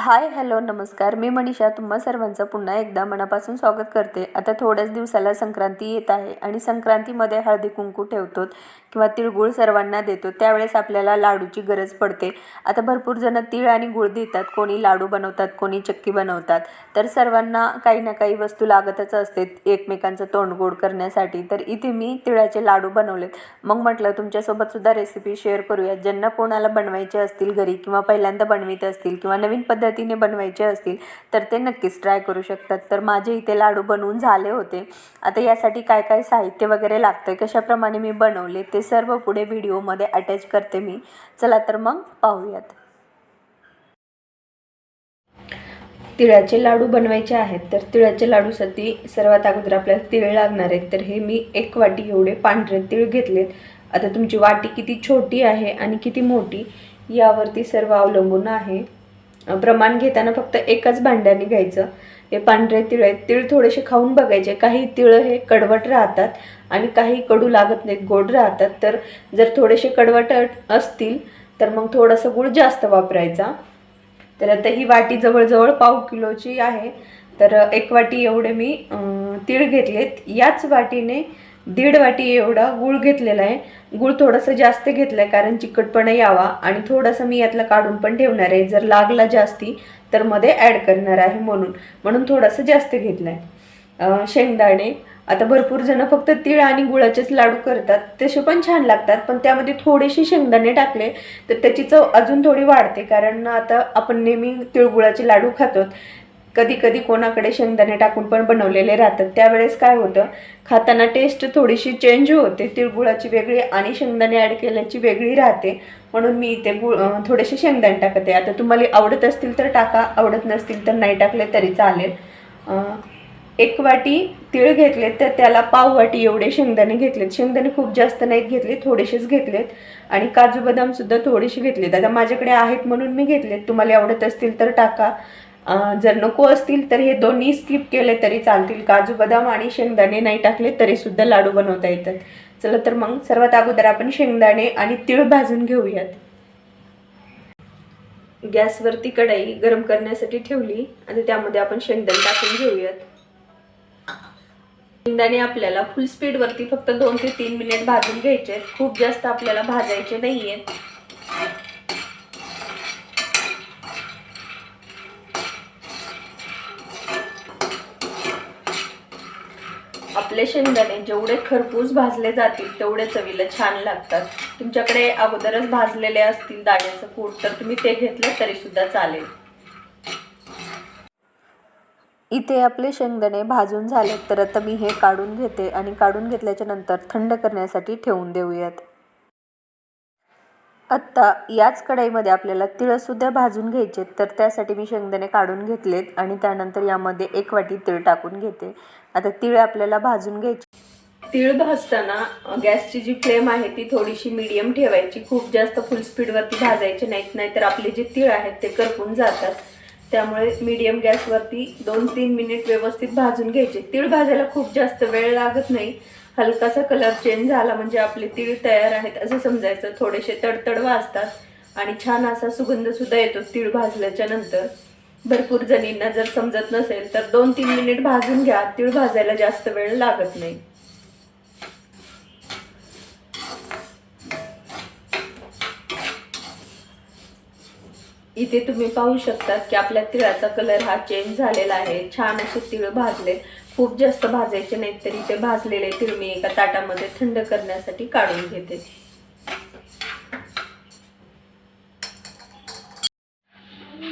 Hi hello नमस्कार. मी मनीषा तुम्हा सर्वांचं पुन्हा एकदा मनापासून स्वागत करते. आता थोड्याच दिवसाला संक्रांती येत आहे आणि संक्रांतीमध्ये हळदी कुंकू ठेवतो किंवा तिळगुळ सर्वांना देतो. त्यावेळेस आपल्याला लाडूची गरज पडते. आता भरपूर जण तिळ आणि गुळ देतात. कोणी लाडू बनवतात कोणी चक्की बनवतात. तर सर्वांना काही ना काही वस्तू लागतच असते एकमेकांचं तोंड गोड करण्यासाठी. तर इथे मी तिळाचे लाडू बनवलेत. मग म्हटलं तुमच्यासोबतसुद्धा रेसिपी शेअर करूया. ज्यांना कोणाला बनवायचे असतील घरी किंवा पहिल्यांदा बनवित असतील किंवा नवीन पद्धतीने बनवायचे असतील तर ते नक्कीच ट्राय करू शकतात. तर माझे इथे लाडू बनवून झाले होते. आता यासाठी काय काय साहित्य वगैरे लागतं कशाप्रमाणे मी बनवले ते सर्व पुढे व्हिडिओमध्ये अटॅच करते मी. चला तर मग पाहूयात. तिळाचे लाडू बनवायचे आहेत तर तिळाचे लाडूसाठी सर्वात अगोदर आपल्याला तिळ लागणार आहेत. तर हे मी एक वाटी एवढे पांढरे तिळ घेतलेत. आता तुमची वाटी किती छोटी आहे आणि किती मोठी यावरती सर्व अवलंबून आहे. प्रमाण घेताना फक्त एकाच भांड्याने घ्यायचं. हे पांढरे तिळ आहेत. तिळ थोडेसे खाऊन बघायचे. काही तिळ हे कडवट राहतात आणि काही कडू लागत नाहीत. गोड राहतात. तर जर थोडेसे कडवट असतील तर मग थोडंसं गुळ जास्त वापरायचा. तर आता ही वाटी जवळजवळ पाव किलोची आहे. तर एक वाटी एवढे मी तीळ घेतलेत. याच वाटीने दीड वाटी एवढा गूळ घेतलेला आहे. गूळ थोडंसं जास्त घेतलं आहे कारण चिकटपणा यावा. आणि थोडंसं मी यातलं काढून पण ठेवणार आहे. जर लागला जास्ती तर मध्ये ॲड करणार आहे म्हणून. म्हणून थोडंसं जास्त घेतलं आहे शेंगदाणे. आता भरपूर जण फक्त तीळ आणि गुळाचेच लाडू करतात. तसे पण छान लागतात. पण त्यामध्ये थोडेसे शेंगदाणे टाकले तर त्याची चव अजून थोडी वाढते. कारण आता आपण नेहमी तिळगुळाचे लाडू खातो कधी कधी कोणाकडे शेंगदाणे टाकून पण बनवलेले राहतात. त्यावेळेस काय होतं खाताना टेस्ट थोडीशी चेंज होते. तिळगुळाची वेगळी आणि शेंगदाणे ॲड केल्याची वेगळी राहते. म्हणून मी इथे गुळ थोडेसे शेंगदाणे टाकते. आता तुम्हाला आवडत असतील तर टाका आवडत नसतील तर नाही टाकले तरी चालेल. एक वाटी तिळ घेतलेत तर त्याला पाव वाटी एवढे शेंगदाणे घेतलेत. शेंगदाणे खूप जास्त नाहीत घेतले थोडेसेच घेतलेत. आणि काजू बदामसुद्धा थोडेसे घेतलेत. आता माझ्याकडे आहेत म्हणून मी घेतलेत. तुम्हाला आवडत असतील तर टाका. जर नको असतील तर हे दोन्ही स्किप केले तरी चालतील. काजू बदाम आणि शेंगदाणे नाही टाकले तरी सुद्धा लाडू बनवता येतात. चला तर मग सर्वात अगोदर आपण शेंगदाणे आणि तीळ भाजून घेऊयात. गॅसवरती कढाई गरम करण्यासाठी ठेवली आणि त्यामध्ये आपण शेंगदाणे टाकून घेऊयात. शेंगदाणे आपल्याला फुल स्पीडवरती फक्त दोन ते तीन मिनिट भाजून घ्यायचे आहेत. खूप जास्त आपल्याला भाजायचे नाही आहेत आपले शेंगदाणे जेवढे खरपूस भाजले जातील तेवढे चवीला छान लागतात. तुमच्याकडे अगोदरच भाजलेले असतील दाण्याचं कूट तर तुम्ही ते घेतलं तरी सुद्धा चालेल. इथे आपले शेंगदाणे भाजून झाले तर आता मी हे काढून घेते आणि काढून घेतल्याच्या नंतर थंड करण्यासाठी ठेवून देऊयात. आत्ता याच कढईमध्ये आपल्याला तिळसुद्धा भाजून घ्यायचे तर त्यासाठी मी शेंगदाणे काढून घेतलेत आणि त्यानंतर यामध्ये एक वाटी तीळ टाकून घेते. आता तीळ आपल्याला भाजून घ्यायची. तीळ भाजताना गॅसची जी फ्लेम आहे ती थोडीशी मीडियम ठेवायची. खूप जास्त फुल स्पीडवरती भाजायचे नाहीत नाहीतर आपले जे तीळ आहेत ते करपून जातात. त्यामुळे मीडियम गॅसवरती दोन तीन मिनिट व्यवस्थित भाजून घ्यायचे. तीळ भाजायला खूप जास्त वेळ लागत नाही. हलकासा कलर चेंज झाला म्हणजे आपले तीळ तयार आहेत असं समजायचं. थोडेसे तडतड वाजतात आणि छान असा सुगंध सुद्धा येतो तीळ भाजल्याच्या नंतर. भरपूर जणींना जर समजत नसेल तर दोन तीन मिनिट भाजून घ्या. तीळ भाजायला जास्त वेळ लागत नाही. इथे तुम्ही पाहू शकतात की आपल्या तिळाचा कलर हा चेंज झालेला आहे. छान असे तिळ भाजले. खूप जास्त भाजायचे नाहीत तरी ते भाजलेले तिळ मी एका ताटामध्ये थंड करण्यासाठी काढून घेते.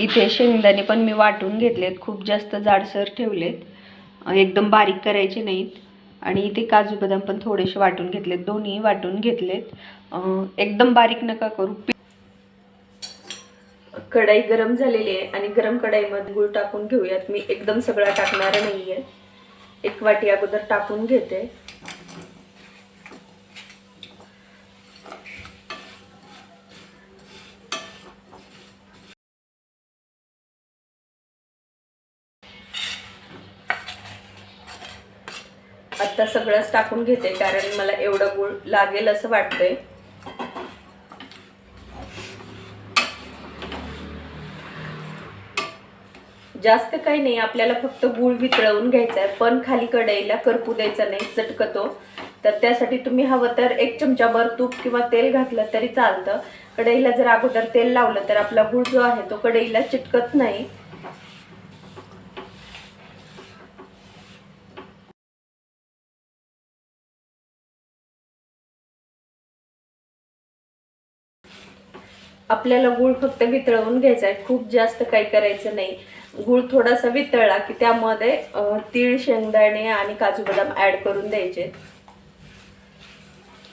इथे शेंगदाणे पण मी वाटून घेतलेत. खूप जास्त जाडसर ठेवलेत. एकदम बारीक करायचे नाहीत. आणि इथे काजू बदाम पण थोडेसे वाटून घेतलेत. दोन्ही वाटून घेतलेत. एकदम बारीक नका करू. कढाई गरम झालेली आहे आणि गरम कढाईमध्ये गुळ टाकून घेऊयात. मी एकदम सगळा टाकणार नाही आहे एक वाटी अगोदर टाकून घेते. आता सगळंच टाकून घेते कारण मला एवढं गुळ लागेल असं वाटतंय. जास्त काही नाही आपल्याला फक्त गूळ वितळवून घ्यायचा आहे. पण खाली कढईला करपू द्यायचा नाही चटकतो. तर त्यासाठी तुम्ही हवं तर एक चमचाभर तूप किंवा तेल घातलं तरी चालतं. कढईला जर अगोदर तेल लावलं तर आपला गूळ जो आहे तो कढईला चिटकत नाही. आपल्याला गूळ फक्त वितळवून घ्यायचा आहे. खूप जास्त काही करायचं नाही. गूळ थोडासा वितळला की त्यामध्ये तीळ शेंगदाणे आणि काजू बदाम ॲड करून द्यायचे.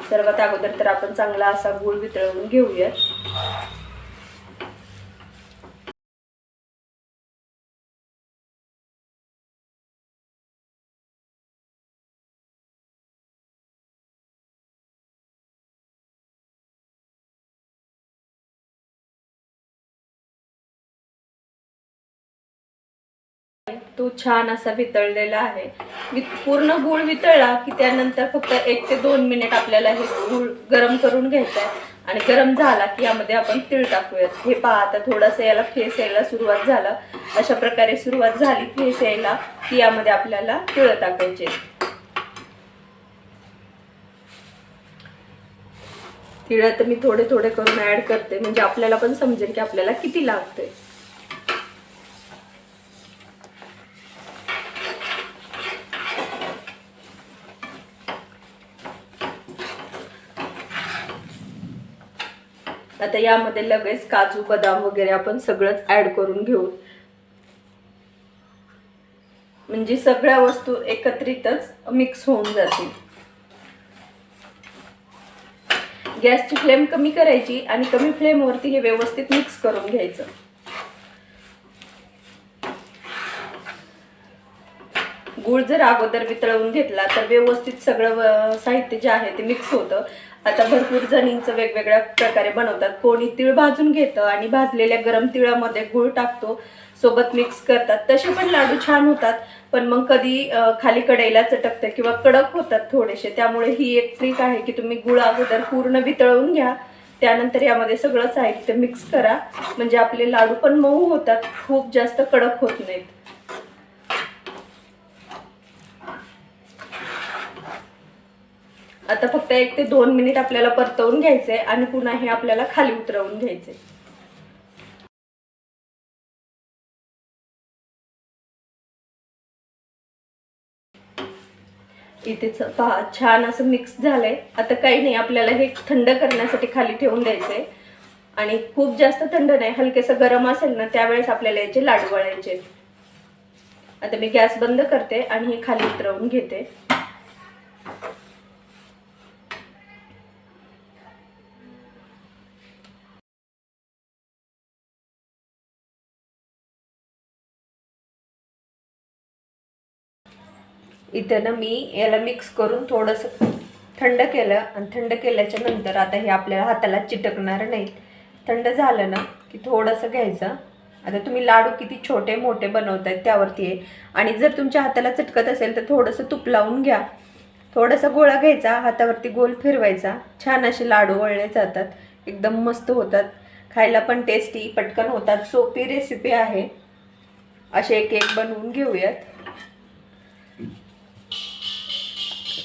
सर्वात अगोदर तर आपण चांगला असा गूळ वितळवून घेऊया तो छान असा वितळलेला आहे. वि- पूर्ण गूळ वितळला की त्यानंतर फक्त एक ते दोन मिनिट आपल्याला हे गूळ गरम करून घ्यायचं आहे. आणि गरम झाला की यामध्ये आपण तीळ टाकूयात. हे पहा आता थोडासा याला फेस यायला सुरुवात झालं. अशा प्रकारे सुरुवात झाली फेस यायला की यामध्ये आपल्याला तिळ टाकायचे. तिळ आता मी थोडे थोडे करून ऍड करते. म्हणजे आपल्याला पण समजेल की आपल्याला किती लागतंय. आता यामध्ये लगेच काजू बदाम वगैरे आपण सगळंच ॲड करून घेऊ. म्हणजे सगळ्या वस्तू एकत्रितच मिक्स होऊन जातील. गॅसची फ्लेम कमी करायची आणि कमी फ्लेमवरती हे व्यवस्थित मिक्स करून घ्यायचं. गूळ जर अगोदर वितळवून घेतला तर व्यवस्थित सगळं साहित्य जे आहे ते मिक्स होतं. आता भरपूर जणींचं वेगवेगळ्या प्रकारे बनवतात. कोणी तीळ भाजून घेतं आणि भाजलेल्या गरम तिळामध्ये गूळ टाकतो. सोबत मिक्स करतात. तसे पण लाडू छान होतात. पण मग कधी खाली कढईला चटकतं किंवा कडक होतात थोडेसे. त्यामुळे ही एक ट्रिक आहे की तुम्ही गुळ अगोदर पूर्ण वितळवून घ्या. त्यानंतर यामध्ये सगळं साहित्य मिक्स करा. म्हणजे आपले लाडू पण मऊ होतात. खूप जास्त कडक होत नाहीत. आता फक्त एक ते दोन मिनिट आपल्याला परतवून घ्यायचंय आणि पुन्हा हे आपल्याला खाली उतरवून घ्यायचंय. इथेच पहा छान असं मिक्स झालंय. आता काही नाही आपल्याला हे थंड करण्यासाठी खाली ठेवून द्यायचंय. आणि खूप जास्त थंड नाही हलकेसं गरम असेल ना त्यावेळेस आपल्याला याचे लाडू वळायचे आता मी गॅस बंद करते आणि हे खाली उतरवून घेते. इथं ना मी याला मिक्स करून थोडंसं थंड केलं आणि थंड केल्याच्यानंतर आता हे आपल्याला हाताला चिटकणार नाही थंड झालं ना की थोडंसं घ्यायचं. आता तुम्ही लाडू किती छोटे मोठे बनवतायत त्यावरती आहे. आणि जर तुमच्या हाताला चटकत असेल तर थोडंसं तूप लावून घ्या. थोडासा गोळा घ्यायचा हातावरती गोल फिरवायचा. छान असे लाडू वळले जातात. एकदम मस्त होतात. खायला पण टेस्टी पटकन होतात. सोपी रेसिपी आहे. असे एक एक बनवून घेऊयात.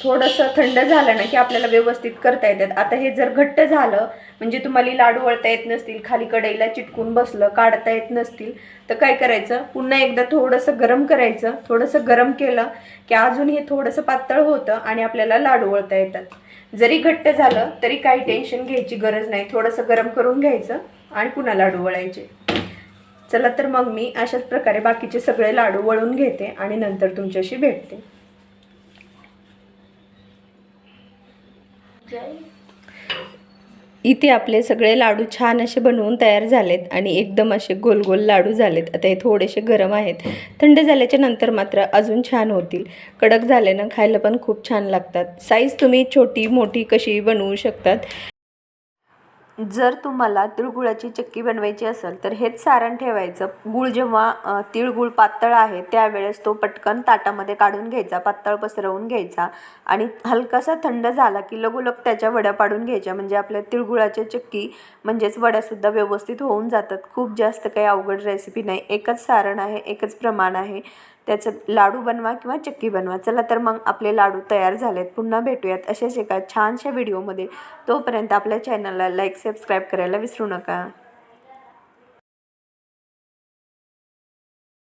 थोडंसं थंड झालं ना की आपल्याला व्यवस्थित करता येतात. आता हे जर घट्ट झालं म्हणजे तुम्हाला लाडू वळता येत नसतील खाली कढईला चिटकून बसलं काढता येत नसतील तर काय करायचं? पुन्हा एकदा थोडंसं गरम करायचं. थोडंसं गरम केलं की अजून हे थोडंसं पातळ होतं आणि आपल्याला लाडू वळता येतात. जरी घट्ट झालं तरी काही टेन्शन घ्यायची गरज नाही. थोडंसं गरम करून घ्यायचं आणि पुन्हा लाडू वळायचे. चला तर मग मी अशाच प्रकारे बाकीचे सगळे लाडू वळून घेते आणि नंतर तुमच्याशी भेटते. इथे आपले सगळे लाडू छान असे बनवून तयार झालेत आणि एकदम असे गोल गोल लाडू झालेत. आता हे थोडेसे गरम आहेत. थंड झाल्याच्यानंतर मात्र अजून छान होतील. कडक झाल्यानं खायला पण खूप छान लागतात. साईज तुम्ही छोटी मोठी कशी बनवू शकतात? जर तुम्हाला तिळगुळाची चक्की बनवायची असेल तर हेच सारण ठेवायचं. गूळ जेव्हा तिळगुळ पातळ आहे त्यावेळेस तो पटकन ताटामध्ये काढून घ्यायचा पातळ पसरवून घ्यायचा. आणि हलकासा थंड झाला की लगोलग त्याच्या वड्या पाडून घ्यायच्या. म्हणजे आपल्या तिळगुळाच्या चक्की म्हणजेच वड्यासुद्धा व्यवस्थित होऊन जातात. खूप जास्त काही अवघड रेसिपी नाही. एकच सारण आहे एकच प्रमाण आहे. त्याचं लाडू बनवा किंवा चक्की बनवा. चला तर मग आपले लाडू तयार झालेत. पुन्हा भेटूयात अशाच एका छानशा व्हिडिओमध्ये. तोपर्यंत आपल्या चॅनलला लाईक सबस्क्राईब करायला विसरू नका.